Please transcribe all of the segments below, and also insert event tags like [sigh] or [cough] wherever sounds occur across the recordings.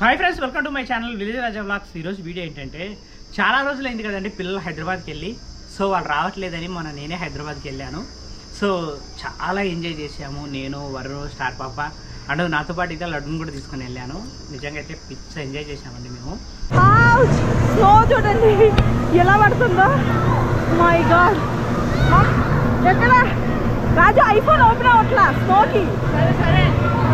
Hi friends welcome to my channel village Raja blogs ఈరోజు video ఏంటంటే చాలా రోజులైంది కదండి పిల్లలు హైదరాబాద్కి వెళ్ళి. సో వాళ్ళు రావట్లేదని మొన్న నేనే హైదరాబాద్కి వెళ్ళాను. సో చాలా ఎంజాయ్ చేసాము నేను వరుణ్ స్టార్ పాప అండ్ నాతో పాటు ఇంకా లడ్డును కూడా తీసుకొని వెళ్ళాను. నిజంగా అయితే పిచ్చ ఎంజాయ్ చేసామండి మేము. స్నో చూడండి. ఎలా పడుతుందో? మై గాడ్ ఎక్కడ? రాజు ఐఫోన్ ఓపెన్ అవ్వట్లా? స్నోకి ఆ,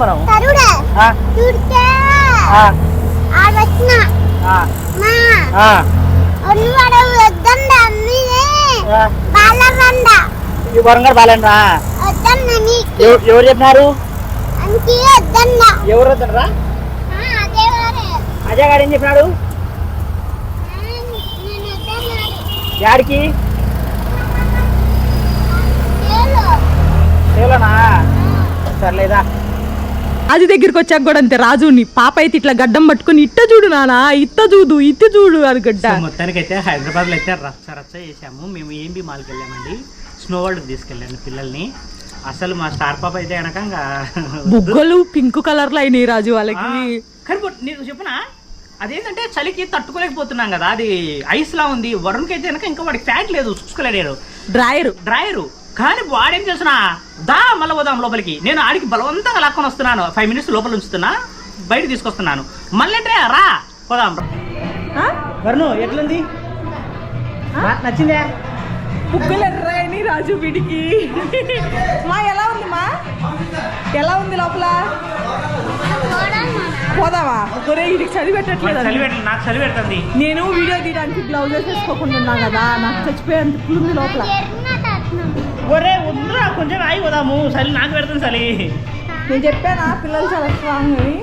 మనం. ఈ నీకు. ఎవరు చెప్పినారు? ఎవరు వద్దనరా అజయ్ గారు ఏం చెప్పినాడు? యాడికి? సర్లేదా. రాజు దగ్గరికి వచ్చాక కూడా అంతే రాజుని పాప అయితే ఇట్లా గడ్డం పట్టుకొని ఇట్ట చూడు నానా ఇట్ట చూడు ఇట్ట చూడు అది గడ్డ. సో మొత్తానికి అయితే హైదరాబాద్లో అయితే రచ్చ రచ్చ చేసాము మేము ఏంబి మాల్కి వెళ్ళామండి. స్నో వరల్డ్ తీసుకెళ్ళాను పిల్లల్ని. అసలు మా స్టార్ పాప అయితే ఇంకా బుగ్గలు పింక్ కలర్లో అయినాయి రాజు వాళ్ళకి. కానీ బొ- నీకు చెప్పనా? అదేంటంటే చలికి తట్టుకోలేకపోతున్నాం కదా అది ఐస్ లా ఉంది. వరుణ్కి అయితే కనుక ఇంకా వాడికి ఫ్యాట్ లేదు చూసుకోలేడు డ్రాయర్. డ్రైయరు. కానీ వాడేం చేసిన దా మళ్ళీ పోదాం లోపలికి. నేను ఆడికి బలవంతంగా లాక్కొని వస్తున్నాను. ఫైవ్ మినిట్స్ లోపల ఉంచుతున్నా. బయట తీసుకొస్తున్నాను. మళ్ళీ రా పోదాం. వరుణు ఎట్లుంది? నచ్చిందే? బుగ్గలు ఎర్రని రాజు వీడికి. మా ఎలా ఉంది మా? ఎలా ఉంది లోపల? పోదామా? ఒరే వీడికి చదివి పెట్టట్లేదు చలి పెట్ట నాకు చలి పెడుతుంది నేను వీడియో తీయడానికి బ్లౌజెస్ వేసుకోకుండా ఉన్నా కదా. నాకు చచ్చిపోయేంత ఉంది లోపల. ఒరే ఉందిరా కొంచెం ఆగి పోదాము. చలి నాకు పెడుతుంది చలి నేను చెప్పానా? పిల్లలు చాలా స్ట్రాంగ్ అని.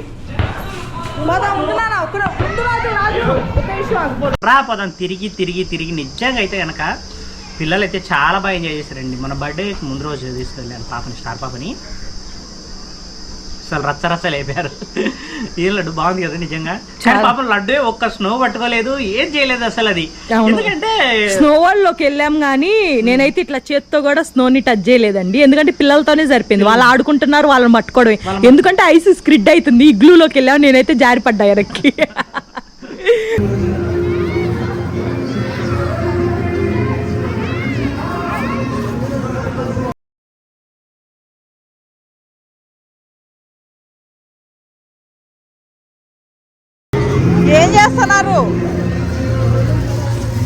రా పోదాం. తిరిగి తిరిగి తిరిగి. నిజంగా అయితే కనుక పిల్లలు అయితే చాలా బాగా ఎంజాయ్ చేశారండి. మన బర్త్డే ముందు రోజు తీసుకెళ్ళాను పాపని స్టార్ పాపని. అసలు రచ్చ రచ్చ లేపారు. ఏం లడ్డు బాగుంది కదా నిజంగా. కానీ. పాపం లడ్డు ఒక్క స్నో పట్టుకోలేదు ఏం చేయలేదు అసలు అది. ఎందుకంటే స్నో వరల్డ్లోకి వెళ్ళాం కానీ నేనైతే ఇట్లా చేత్తో కూడా స్నోని టచ్ చేయలేదండి. ఎందుకంటే పిల్లలతోనే సరిపోయింది. వాళ్ళు ఆడుకుంటున్నారు వాళ్ళని పట్టుకోవడమే. ఎందుకంటే ఐస్ స్క్రిడ్ అవుతుంది. ఇగ్లూలోకి వెళ్ళాం నేనైతే జారి పడ్డా వెనక్కి. [laughs] చేస్తున్నారు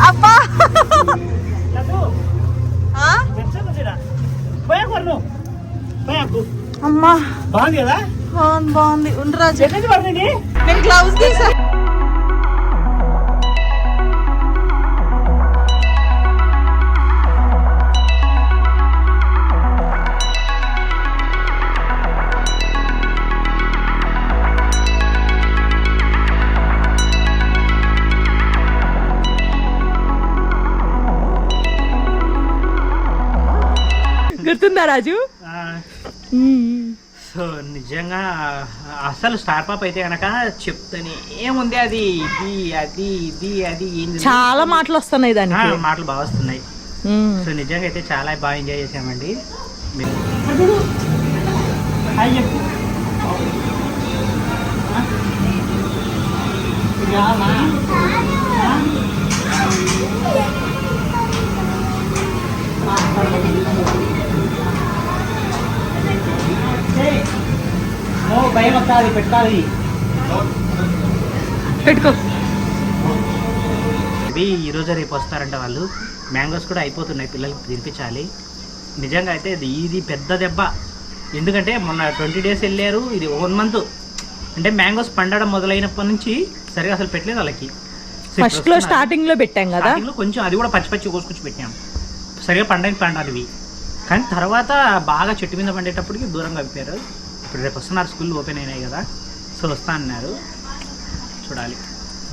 అబ్బా. అమ్మా! బాగుంది కదా? బాగుంది ఉండరాజు నేను గ్లౌజ్ తీసా. గుర్తుందా రాజు? సో నిజంగా అసలు స్టార్ పాప్ అయితే కనుక చెప్తానే ఏముంది? అది ఇది అది ఇది అది చాలా మాటలు వస్తున్నాయి ఆ, దానికి మాటలు బాగా వస్తున్నాయి. సో నిజంగా అయితే చాలా బాగా ఎంజాయ్ చేసామండి మీరు- పెట్టాలి. పెట్టుకో. ఇవి ఈరోజు రేపు వస్తారంట వాళ్ళు. మ్యాంగోస్ కూడా అయిపోతున్నాయి పిల్లలకి తినిపించాలి. నిజంగా అయితే ఇది ఇది పెద్ద దెబ్బ. ఎందుకంటే మొన్న ట్వంటీ డేస్ వెళ్ళారు ఇది వన్ మంత్. అంటే మ్యాంగోస్ పండడం మొదలైనప్పటి నుంచి సరిగా అసలు పెట్టలేదు వాళ్ళకి. ఫస్ట్లో. స్టార్టింగ్లో పెట్టాం కదా. కొంచెం అది కూడా పచ్చి పచ్చి కోసుకొచ్చి పెట్టాం సరిగా పండగ పండాలి ఇవి కానీ తర్వాత బాగా చెట్టు మీద పండేటప్పటికి దూరంగా అయిపోయారు ఇప్పుడు రేపు వస్తున్నారు. స్కూల్ ఓపెన్ అయినాయి కదా. సో వస్తా అన్నారు. చూడాలి.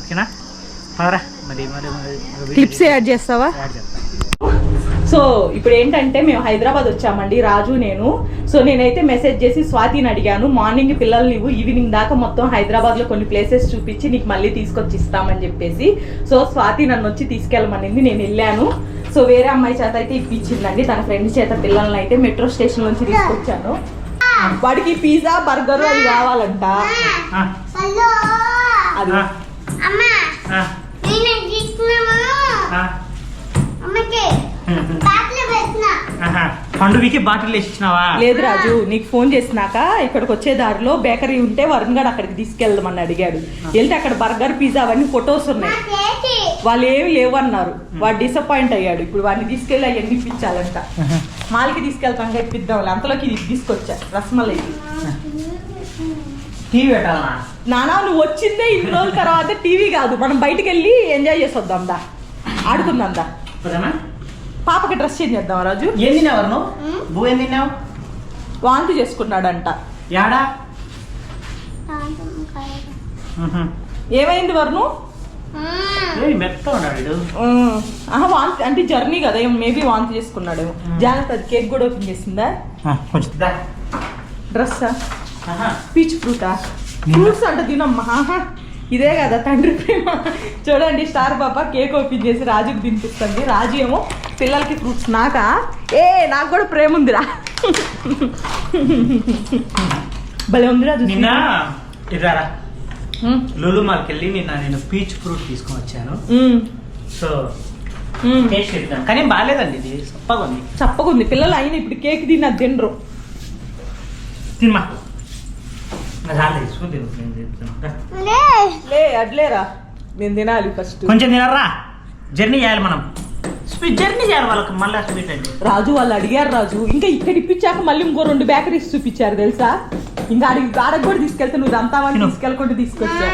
ఓకేనా? పదరా. మరి మరి క్లిప్స్ యాడ్ చేస్తావా? యాడ్ చేస్తా. సో ఇప్పుడు ఏంటంటే మేము హైదరాబాద్ వచ్చామండి. రాజు నేను. సో నేనైతే మెసేజ్ చేసి స్వాతిని అడిగాను. మార్నింగ్ పిల్లలు నీవు ఈవినింగ్ దాకా మొత్తం హైదరాబాద్లో కొన్ని ప్లేసెస్ చూపించి నీకు మళ్ళీ తీసుకొచ్చి ఇస్తామని చెప్పేసి. సో స్వాతి నన్ను వచ్చి తీసుకెళ్ళమనింది. నేను వెళ్ళాను. సో వేరే అమ్మాయి చేత అయితే ఇప్పించిందండి. తన ఫ్రెండ్ చేత పిల్లల్ని అయితే మెట్రో స్టేషన్ నుంచి తీసుకొచ్చాను. వాడికి పిజ్జా బర్గర్ అది కావాలంట. అది. బాట్లు పెట్టిన. ఆహా. పండుగకి బాటిల్ వేసి ఇచ్చినావా లేదు రాజు నీకు ఫోన్ చేసినాక ఇక్కడికి వచ్చే దారిలో బేకరీ ఉంటే వరుణ్ గారు అక్కడికి తీసుకెళ్దామని అడిగాడు. వెళ్తే అక్కడ బర్గర్ పిజ్జా అవన్నీ ఫొటోస్ ఉన్నాయి. వాళ్ళు ఏమి లేవు అన్నారు వాడు డిసప్పాయింట్ అయ్యాడు. ఇప్పుడు వాడిని తీసుకెళ్ళి అవన్నీ ఇప్పించాలంట. మాల్కి తీసుకెళ్తాం ఇప్పిద్దాం అంతలోకి ఇది తీసుకొచ్చా. రసమలై. టీవీ పెట్టాలనా? నానా నువ్వు వచ్చిందే ఇన్ని రోజుల తర్వాత టీవీ కాదు. మనం బయటికి వెళ్ళి ఎంజాయ్ చేసి వద్దాం దా. ఆడుకుందాం దా. పాపకి డ్రెస్ చేంజ్ చేద్దాం రాజు? ఏం తిన్నావు నువ్వు ఏం తిన్నావు? వాంతి చేసుకున్నాడంట. యాడా? ఏమైంది వరుణు? వాంతి అంటే జర్నీ కదా మేబీ వాంతి చేసుకున్నాడేమో మ్మ్. జాగ్రత్త అది కేక్ కూడా ఓపెన్ చేసిందా? ఆ, కొంచెం దా. డ్రెస్సా? ఆహా. పీచ్ ఫ్రూటా? ఫ్రూట్స్ అంటే తినమ్మా. ఇదే కదా తండ్రి ప్రేమ. చూడండి స్టార్ పాప కేక్ ఓపెన్ చేసి రాజుకి తినిపిస్తుంది. రాజు ఏమో పిల్లలకి ఫ్రూట్స్. నాకా? ఏ నాకు కూడా ప్రేమ ఉందిరా. భలే ఉంది రాజు నిన్న? ఇదారా. లులు మాల్కి వెళ్ళి నిన్న నేను పీచ్ ఫ్రూట్ తీసుకొని వచ్చాను. ఉమ్, సో. టేస్ట్ చేద్దాం. కానీ బాగాలేదండి ఇది సప్పగా ఉంది. చప్పగుంది. పిల్లలు అయిన ఇప్పుడు కేక్ తిన్న తినరు. తినమా. తిను నేను అడ్లేరా నేను తినాలి ఫస్ట్ కొంచెం తినరా? జర్నీ చేయాలి మనం. స్వీట్ జర్నీ చేయాలి వాళ్ళకి మళ్ళీ స్వీట్ అండి రాజు వాళ్ళు అడిగారు రాజు. ఇంకా ఇక్కడ ఇప్పించాక మళ్ళీ ఇంకో రెండు బేకరీస్ చూపించారు తెలుసా? ఇంకా అడిగి ఆడకు కూడా తీసుకెళ్తే నువ్వు అంతావని తిను. తీసుకెళ్ళకుండా తీసుకొచ్చా.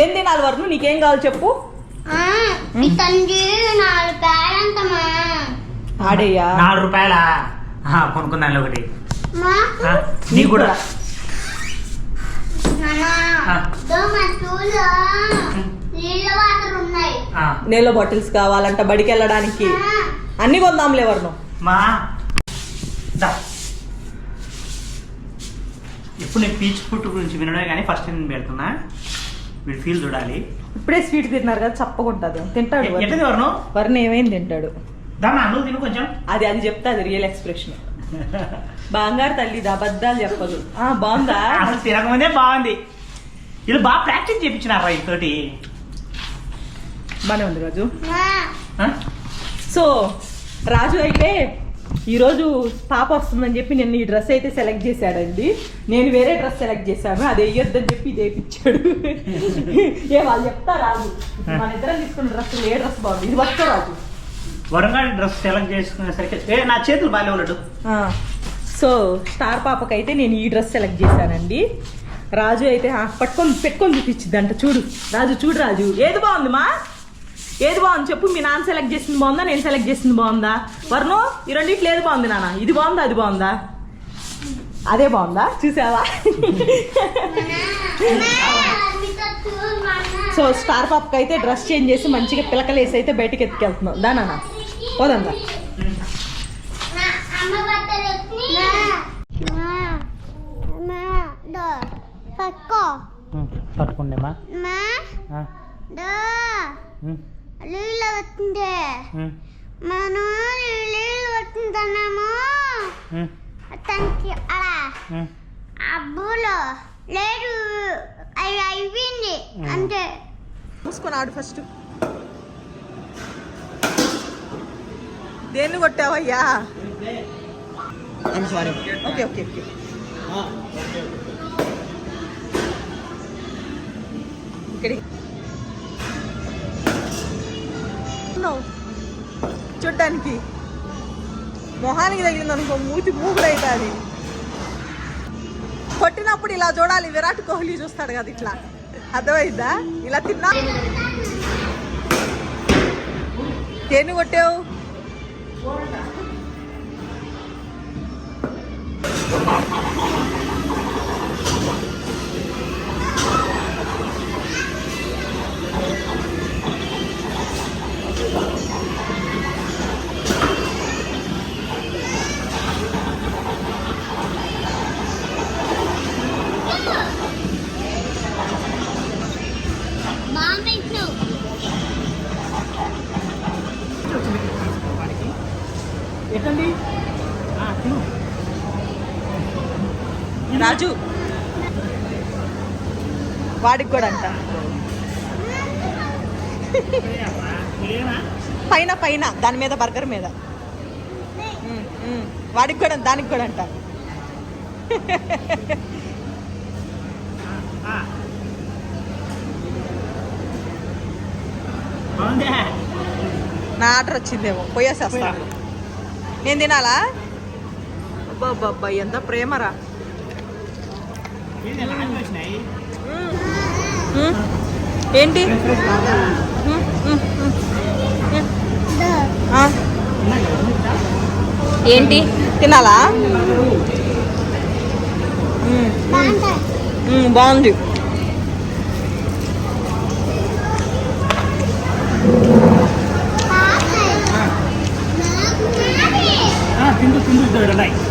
ఏం తినాలి వరకు? నీకేం కావాలి చెప్పు. తండ్రి నాలుగు రూపాయల? కొనుక్కున్నాను ఒకటి. నీకు కూడా. నీళ్ళ బాటిల్స్ కావాలంట బడికి వెళ్ళడానికి ఆ, అన్ని కొందాంలే వర్ణం. మా? దా. ఇప్పుడు నేను పీచ్ ఫుడ్ గురించి వినడమే కానీ ఫస్ట్ నేను పెడుతున్నా. వీడు ఫీల్ చూడాలి. ఇప్పుడే స్వీట్ తిన్నారు కదా చప్పకుంటది. తింటాడు వరుణ్. వరను వరుణ్? ఏమైంది తింటాడు. దామా నువ్వు తిను కొంచెం. అది అది చెప్తా అది రియల్ ఎక్స్ప్రెషన్ బంగారు తల్లి ఇది అబద్ధాలు చెప్పదు. ఆ బాగుందా? అసలు తినకముందే బాగుంది. వీళ్ళు బాగా ప్రాక్టీస్ చేయించినారా ఇంతోటి బానే ఉంది రాజు? సో రాజు అయితే ఈరోజు పాప వస్తుందని చెప్పి నేను ఈ డ్రెస్ అయితే సెలెక్ట్ చేశాడండి. నేను వేరే డ్రెస్ సెలెక్ట్ చేశాను అది వేయొద్దని చెప్పి ఇది వేయించాడు ఏ వాళ్ళు చెప్తా రాజు మన ఇద్దరం తీసుకున్న డ్రెస్ ఏ డ్రెస్ బాగుంది? ఇది వస్తా రాజు వరంగల్ డ్రెస్ సెలెక్ట్ చేసుకునేసరికి ఏ నా చేతులు బాగాలే ఉన్నాడు ఆ, సో స్టార్ పాపకైతే నేను ఈ డ్రెస్ సెలెక్ట్ చేశానండి. రాజు అయితే పట్టుకొని పెట్టుకొని చూపించింది అంట చూడు. రాజు చూడు రాజు. ఏది బాగుంది మా? ఏది బాగుంది చెప్పు మీ నాన్న సెలెక్ట్ చేసింది బాగుందా నేను సెలెక్ట్ చేసింది బాగుందా? వర్ణు ఈ రెండిట్లో ఏది బాగుంది నాన్న? ఇది బాగుందా అది బాగుందా? అదే బాగుందా? చూసావా? సో స్టార్ పాపకి అయితే డ్రెస్ చేంజ్ చేసి మంచిగా పిలకలేసి అయితే బయటకి ఎత్తుకెళ్తున్నాం. దా నాన్న? పోదందా ఎత్తి మా నీళ్ళు వస్తుంది మనం నీళ్ళు వస్తుందన్నాము అతనికి అలా. అబ్బులో లేదు అది అయిపోయింది. అంతే మూసుకొని ఆడు ఫస్ట్ దేన్ని కొట్టావయ్యా? ఓకే ఓకే ఓకే ఇక్కడి ఉన్నావు. చూడ్డానికి. మొహానికి తగిలింది అనుకో మూతి మూగుడు అవుతుంది కొట్టినప్పుడు ఇలా చూడాలి విరాట్ కోహ్లీ చూస్తాడు కదా ఇట్లా. అర్థమైందా? ఇలా తిన్నా? దేన్ని కొట్టావు? తిను. రాజు. వాడికి కూడా అంట? పైన పైన. దాని మీద బర్గర్ మీద. వాడికి కూడా దానికి కూడా అంట. నా ఆర్డర్ వచ్చిందేమో. పోయేసేస్తా. నేను తినాలా? అబ్బా ఎంత ప్రేమరా. ఏంటి? ఏంటి? తినాలా? బాగుంది. tonight.